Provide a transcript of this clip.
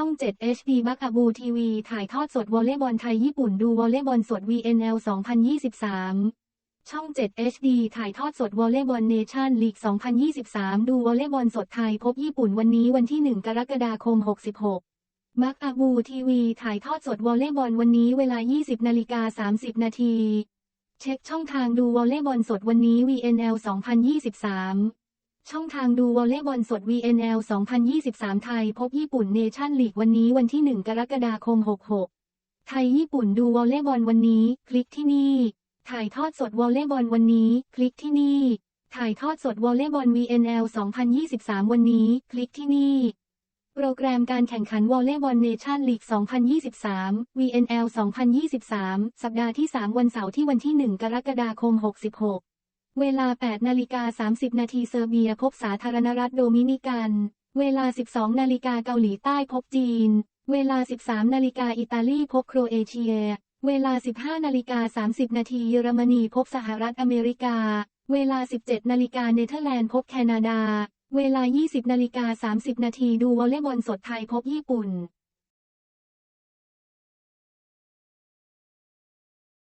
ช่อง 7 HD บักอาบูทีวีถ่ายทอดสดวอลเลย์บอลไทยญี่ปุ่นดูวอลเลย์บอลสด VNL 2023 ช่อง 7 HD ถ่ายทอดสดวอลเลย์บอลเนชั่นลีก 2023 ดูวอลเลย์บอลสดไทยพบญี่ปุ่นวันนี้วันที่ 1 กรกฎาคม 66 มักอาบูทีวีถ่ายทอดสดวอลเลย์บอลวันนี้เวลา 20 นาฬิกา 30 นาที เช็คช่องทางดูวอลเลย์บอลสดวันนี้ VNL 2023 ช่องทางดูวอลเลย์บอลสด VNL 2023 ไทย พบญี่ปุ่นเนชั่นลีกวันนี้วันที่ 1 กรกฎาคม 66 ไทยญี่ปุ่นดูวอลเลย์บอลวันนี้ คลิกที่นี่ ถ่ายทอดสดวอลเลย์บอลวันนี้ คลิกที่นี่ ถ่ายทอดสดวอลเลย์บอล VNL 2023 วันนี้ คลิกที่นี่โปรแกรมการแข่งขันวอลเลย์บอลเนชั่นลีก 2023 VNL 2023 สัปดาห์ที่ 3 วันเสาร์ที่วันที่ 1 กรกฎาคม 66 เวลา 8 นาฬิกา 30 นาทีเซอร์เบียพบสาธารณรัฐโดมินิกัน เวลา 12 นาฬิกาเกาหลีใต้พบจีน เวลา 13 นาฬิกาอิตาลีพบโครเอเชีย เวลา 15 นาฬิกา 30 นาทีเยอรมนีพบสหรัฐอเมริกา เวลา 17 นาฬิกาเนเธอร์แลนด์พบแคนาดา เวลา 20 นาฬิกา 30 นาทีดูวอลเลย์บอลสดไทยพบญี่ปุ่น